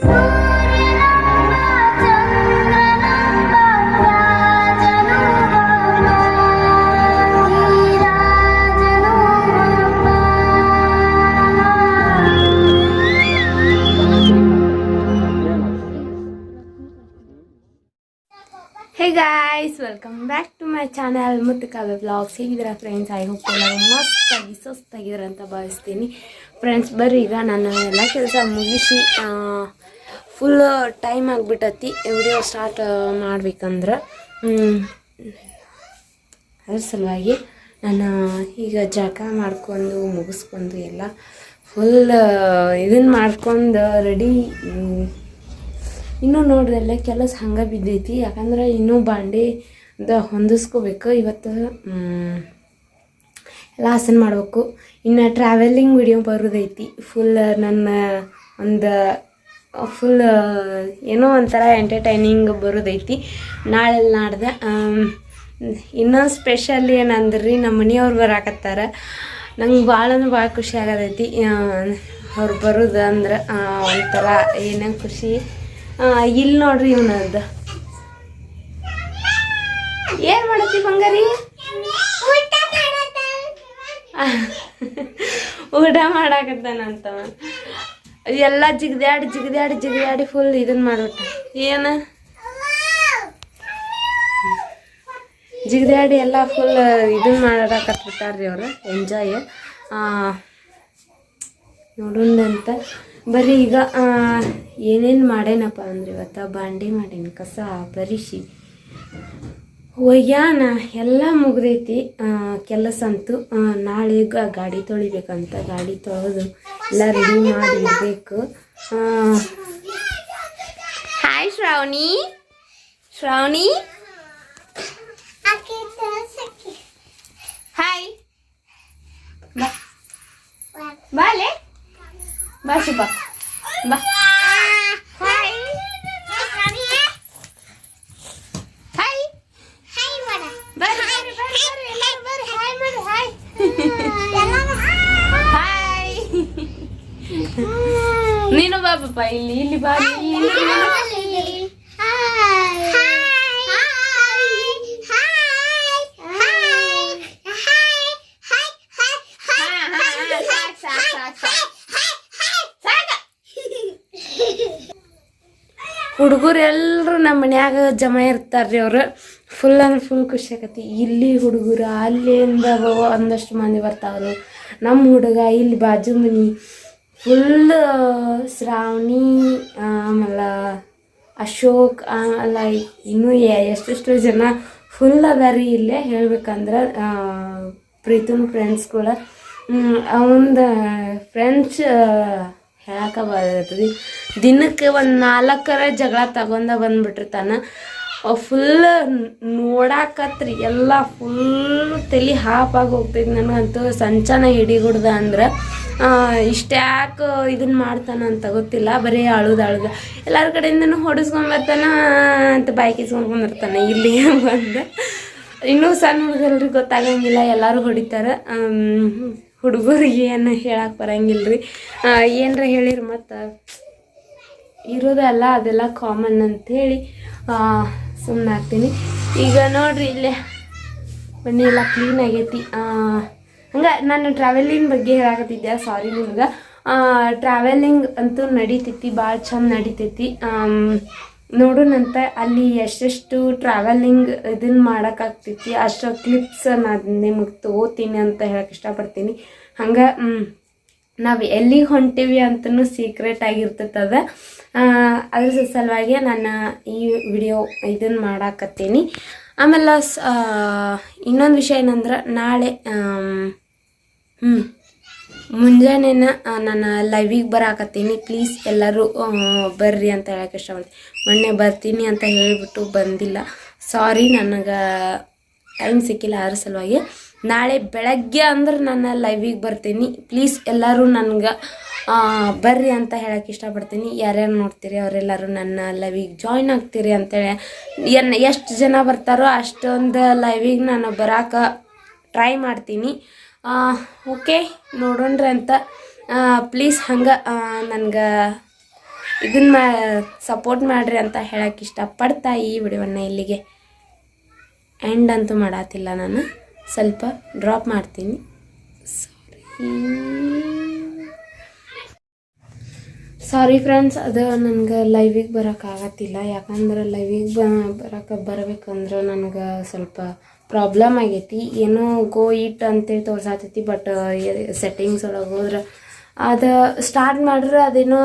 So guys welcome back to my channel ಮತ್ತು Kavya blogs ಹೇಗಿದ್ದೀರಾ friends I hope ಮಸ್ತಾಗಿ ಸ್ವಸ್ತಾಗಿದ್ದೀರ ಅಂತ ಭಾವಿಸ್ತೀನಿ. ಫ್ರೆಂಡ್ಸ್ ಬರ್ರಿ, ಈಗ ನಾನು ಎಲ್ಲ ಕೆಲಸ ಮುಗಿಸಿ ಫುಲ್ ಟೈಮ್ ಆಗಿಬಿಟ್ಟತಿ ವಿಡಿಯೋ ಸ್ಟಾರ್ಟ್ ಮಾಡ್ಬೇಕಂದ್ರೆ ಅದ್ರ ಸಲುವಾಗಿ ನಾನು ಈಗ ಜಳಕ ಮಾಡ್ಕೊಂಡು, ಮುಗಿಸ್ಕೊಂಡು ಎಲ್ಲ ಫುಲ್ ಇದನ್ನು ಮಾಡ್ಕೊಂಡು ರೆಡಿ ಇನ್ನೂ ನೋಡ್ದಲ್ಲ ಕೆಲಸ ಹಂಗೆ ಬಿದ್ದೈತಿ. ಯಾಕಂದ್ರೆ ಇನ್ನೂ ಬಾಂಡೆ ಹೊಂದಿಸ್ಕೋಬೇಕು. ಇವತ್ತು ಎಲ್ಲ ಮಾಡಬೇಕು. ಇನ್ನು ಟ್ರಾವೆಲಿಂಗ್ ವಿಡಿಯೋ ಬರೋದೈತಿ. ಫುಲ್ ನನ್ನ ಒಂದು ಫುಲ್ ಏನೋ ಒಂಥರ ಎಂಟರ್ಟೈನಿಂಗ್ ಬರೋದೈತಿ. ನಾಳೆ ನಾಡ್ದೆ ಇನ್ನೂ ಸ್ಪೆಷಲ್ ಏನಂದ್ರಿ ನಮ್ಮ ಮನೆಯವ್ರು ಬರಾಕತ್ತಾರ. ನಂಗೆ ಭಾಳ ಅಂದ್ರೆ ಭಾಳ ಖುಷಿ ಆಗತೈತಿ ಅವ್ರು ಬರೋದು ಅಂದ್ರೆ ಒಂಥರ ಏನೋ ಖುಷಿ. ಇಲ್ಲಿ ನೋಡ್ರಿ ಇವನದ್ದು. ಏನು ಮಾಡತ್ತಿ ಬಂಗಾರಿ? ಊಟ ಮಾಡಾಕತ್ತಾನಂತ ಎಲ್ಲ ಜಿಗ್ದಾಡಿ ಜಿಗ್ದಾಡಿ ಜಿಗ್ದಾಡಿ ಫುಲ್ ಇದನ್ ಮಾಡ್ಬಿಟ್ಟ. ಏನು? ಜಿಗ್ದಾಡಿ ಎಲ್ಲ ಫುಲ್ ಇದನ್ನ ಮಾಡಾಕತ್ಬಿಟ್ಟಾರ್ರಿ ಅವ್ರು. ಎಂಜಾಯ್ ನೋಡೋಣಂತ ಬರೀ ಈಗ ಏನೇನು ಮಾಡೇನಪ್ಪ ಅಂದ್ರೆ ಇವತ್ತು ಬಾಂಡಿ ಮಾಡೀನಿ, ಕಸ ಬರಿಸಿ ಒಯ್ಯಾನ, ಎಲ್ಲ ಮುಗ್ದೈತಿ ಕೆಲಸ ಅಂತೂ ನಾಳೆ ಗಾಡಿ ತೊಳಿಬೇಕಂತ ಗಾಡಿ ತೊಳೆದು ಎಲ್ಲ ರೆಡಿ ಮಾಡಿ ಹಾಯ್ ಶ್ರಾವಣಿ ಶ್ರಾವಣಿ ಹಾಯ್ ಬಾ ಬಾಲೆ ಬಾ ಶುಭ ಬಾ ಹಾಯ್ ಹಾಯ್ ಬರ್ರಿ ಬರ್ರಿ ಬರ್ರಿ ಬರ್ರಿ ಎಲ್ಲರೂ ಬರ್ರಿ ಹಾಯ್ ಬರ್ರಿ ಹಾಯ್ ಹಾಯ್ ನೀನು ಬಾ ಪಾಪ ಇಲ್ಲಿ ಇಲ್ಲಿ ಬಾ. ಇಲ್ಲಿ ಹುಡುಗರು ಎಲ್ಲರೂ ನಮ್ಮ ಮನ್ಯಾಗ ಜಮ ರೀ ಅವರು. ಫುಲ್ ಅಂದ್ರೆ ಫುಲ್ ಖುಷಿ ಆಕತಿ. ಇಲ್ಲಿ ಹುಡುಗರು, ಅಲ್ಲಿಂದ ಒಂದಷ್ಟು ಮಂದಿ ಬರ್ತಾವ್ರು. ನಮ್ಮ ಹುಡುಗ ಇಲ್ಲಿ ಬಾಜು ಮನಿ ಫುಲ್ ಶ್ರಾವಣಿ, ಆಮೇಲೆ ಅಶೋಕ್ ಆಮೇಲೆ ಇನ್ನೂ ಎಷ್ಟೆಷ್ಟು ಜನ ಫುಲ್ ಅದಾರಿ ಇಲ್ಲೇ. ಹೇಳ್ಬೇಕಂದ್ರೆ ಪ್ರೀತಮ್ ಫ್ರೆಂಡ್ಸ್ಗಳ ಅವಂದು ಫ್ರೆಂಡ್ಸ್ ಹೇಳಕ್ಕೆ ಬರ್ತದೆ ದಿನಕ್ಕೆ ಒಂದು ನಾಲ್ಕರ ಜಗಳ ತಗೊಂಡ ಬಂದ್ಬಿಟ್ಟಿರ್ತಾನ. ಫುಲ್ ನೋಡಾಕತ್ರಿ, ಎಲ್ಲ ಫುಲ್ ತಲೆ ಹಾಪಾಗಿ ಹೋಗ್ತೈತಿ ನನಗಂತೂ. ಸಂಚನ ಹಿಡಿಗುಡ್ದ ಅಂದ್ರೆ ಇಷ್ಟ್ಯಾಕೆ ಇದನ್ನ ಮಾಡ್ತಾನ ಅಂತ ಗೊತ್ತಿಲ್ಲ, ಬರೀ ಅಳುದ ಅಳುದ. ಎಲ್ಲರ ಕಡೆಯಿಂದನೂ ಹೊಡಿಸ್ಕೊಂಬರ್ತಾನ ಅಂತ ಇಸ್ಕೊಂಡ್ ಬಂದಿರ್ತಾನೆ ಇಲ್ಲಿ ಬಂದು, ಇನ್ನೂ ಸಣ್ಣ ಹುಡುಗರಿಗೆ ಗೊತ್ತಾಗಂಗಿಲ್ಲ, ಎಲ್ಲರೂ ಹೊಡಿತಾರೆ. ಹುಡುಗರಿಗೆ ಏನು ಹೇಳಕ್ಕೆ ಬರಂಗಿಲ್ಲ ರೀ ಏನರ ಹೇಳಿರಿ ಮತ್ತು. ಇರೋದಲ್ಲ ಅದೆಲ್ಲ ಕಾಮನ್ ಅಂಥೇಳಿ ಸುಮ್ಮನೆ ಹಾಕ್ತೀನಿ. ಈಗ ನೋಡ್ರಿ ಇಲ್ಲೇ ಬನ್ನಿ ಎಲ್ಲ ಕ್ಲೀನ್ ಆಗೈತಿ. ಹಂಗೆ ನಾನು ಟ್ರಾವೆಲಿಂಗ್ ಬಗ್ಗೆ ಹೇಳಾಕತ್ತಿದ್ದೆ ಸಾರಿ ನಿಮ್ಗೆ. ಟ್ರಾವೆಲಿಂಗ್ ಅಂತೂ ನಡೀತೈತಿ ಭಾಳ ಚಂದ ನಡೀತೈತಿ. ನೋಡೋಣಂತ ಅಲ್ಲಿ ಎಷ್ಟೆಷ್ಟು ಟ್ರಾವೆಲಿಂಗ್ ಇದನ್ನು ಮಾಡೋಕ್ಕಾಗ್ತೈತಿ ಅಷ್ಟು ಕ್ಲಿಪ್ಸ್ ನಾನು ನಿಮಗೆ ತಗೋತೀನಿ ಅಂತ ಹೇಳಕ್ಕೆ ಇಷ್ಟಪಡ್ತೀನಿ. ಹಂಗೆ ನಾವು ಎಲ್ಲಿಗೆ ಹೊಂಟೀವಿ ಅಂತಲೂ ಸೀಕ್ರೆಟ್ ಆಗಿರ್ತೈತೆ ಅದು. ಅದ್ರ ಸಲುವಾಗಿ ನಾನು ಈ ವಿಡಿಯೋ ಇದನ್ನು ಮಾಡಾಕತ್ತೀನಿ. ಆಮೇಲೆ ಇನ್ನೊಂದು ವಿಷಯ ಏನಂದ್ರೆ ನಾಳೆ ಹ್ಞೂ ಮುಂಜಾನೆನ ನಾನು ಲೈವಿಗೆ ಬರಾಕತ್ತೀನಿ. ಪ್ಲೀಸ್ ಎಲ್ಲರೂ ಬರ್ರಿ ಅಂತ ಹೇಳಕ್ಕೆ ಇಷ್ಟಪಡ್ತೀನಿ. ಮೊನ್ನೆ ಬರ್ತೀನಿ ಅಂತ ಹೇಳಿಬಿಟ್ಟು ಬಂದಿಲ್ಲ. ಸಾರಿ ನನಗೆ ಟೈಮ್ ಸಿಕ್ಕಿಲ್ಲ ಅದ್ರ ಸಲುವಾಗಿ. ನಾಳೆ ಬೆಳಗ್ಗೆ ಅಂದ್ರೆ ನಾನು ಲೈವಿಗೆ ಬರ್ತೀನಿ. ಪ್ಲೀಸ್ ಎಲ್ಲರೂ ನನಗೆ ಬರ್ರಿ ಅಂತ ಹೇಳಕ್ಕೆ ಇಷ್ಟಪಡ್ತೀನಿ. ಯಾರ್ಯಾರು ನೋಡ್ತೀರಿ ಅವರೆಲ್ಲರೂ ನನ್ನ ಲೈವಿಗೆ ಜಾಯ್ನ್ ಆಗ್ತೀರಿ ಅಂತೇಳಿ. ಏನು ಎಷ್ಟು ಜನ ಬರ್ತಾರೋ ಅಷ್ಟೊಂದು ಲೈವಿಗೆ ನಾನು ಬರಾಕ ಟ್ರೈ ಮಾಡ್ತೀನಿ. ಓಕೆ ನೋಡೋಣ್ರಿ ಅಂತ. ಪ್ಲೀಸ್ ಹಂಗೆ ನನ್ಗೆ ಇದನ್ನ ಮಾ ಸಪೋರ್ಟ್ ಮಾಡಿರಿ ಅಂತ ಹೇಳಕ್ಕೆ ಇಷ್ಟಪಡ್ತಾ ಈ ವಿಡಿಯೋವನ್ನು ಇಲ್ಲಿಗೆ ಎಂಡ್ ಅಂತೂ ಮಾಡತ್ತಿಲ್ಲ ನಾನು. ಸ್ವಲ್ಪ ಡ್ರಾಪ್ ಮಾಡ್ತೀನಿ. ಸಾರಿ ಫ್ರೆಂಡ್ಸ್ ಅದು ನನಗೆ ಲೈವಿಗೆ ಬರೋಕ್ಕಾಗತ್ತಿಲ್ಲ ಯಾಕಂದ್ರೆ ಲೈವಿಗೆ ಬರೋಕೆ ಬರಬೇಕಂದ್ರೆ ನನಗೆ ಸ್ವಲ್ಪ ಪ್ರಾಬ್ಲಮ್ ಆಗೈತಿ. ಏನೋ ಗೋ ಇಟ್ ಅಂತೇಳಿ ತೋರ್ಸಾತೈತಿ ಬಟ್ ಸೆಟ್ಟಿಂಗ್ಸ್ ಒಳಗೆ ಹೋದ್ರೆ ಅದು ಸ್ಟಾರ್ಟ್ ಮಾಡಿದ್ರೆ ಅದೇನೋ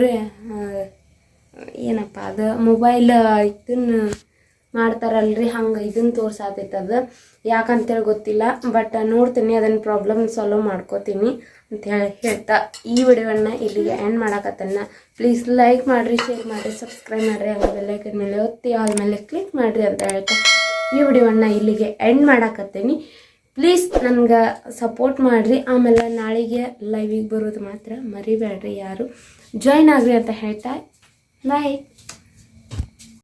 ರೇ ಏನಪ್ಪ, ಅದು ಮೊಬೈಲ್ ಇದನ್ನ ಮಾಡ್ತಾರಲ್ರಿ, ಹಂಗೆ ಇದನ್ನ ತೋರ್ಸಾತೈತದ ಯಾಕಂತೇಳಿ ಗೊತ್ತಿಲ್ಲ ಬಟ್ ನೋಡ್ತೀನಿ ಅದನ್ನ ಪ್ರಾಬ್ಲಮ್ ಸಾಲ್ವ್ ಮಾಡ್ಕೋತೀನಿ ಅಂತ ಹೇಳಿ ಹೇಳ್ತಾ ಈ ವಿಡಿಯೋವನ್ನು ಇಲ್ಲಿಗೆ ಎಂಡ್ ಮಾಡಕತ್ತನ್ನ. ಪ್ಲೀಸ್ ಲೈಕ್ ಮಾಡಿರಿ ಶೇರ್ ಮಾಡಿರಿ ಸಬ್ಸ್ಕ್ರೈಬ್ ಮಾಡಿರಿ, ಹಂಗೆ ಬೆಲ್ಲೈಕನ್ ಮೇಲೆ ಒತ್ತಿ ಆಲ್ ಮೇಲೆ ಕ್ಲಿಕ್ ಮಾಡಿರಿ ಅಂತ ಹೇಳ್ತಾ ಈ ವಿಡಿಯೋವನ್ನು ಇಲ್ಲಿಗೆ ಎಂಡ್ ಮಾಡಾಕತ್ತೀನಿ. ಪ್ಲೀಸ್ ನನ್ಗೆ ಸಪೋರ್ಟ್ ಮಾಡಿರಿ, ಆಮೇಲೆ ನಾಳೆಗೆ ಲೈವಿಗೆ ಬರೋದು ಮಾತ್ರ ಮರಿಬೇಡ್ರಿ ಯಾರು. ಜಾಯ್ನ್ ಆಗ್ರಿ ಅಂತ ಹೇಳ್ತಾ ಬಾಯ್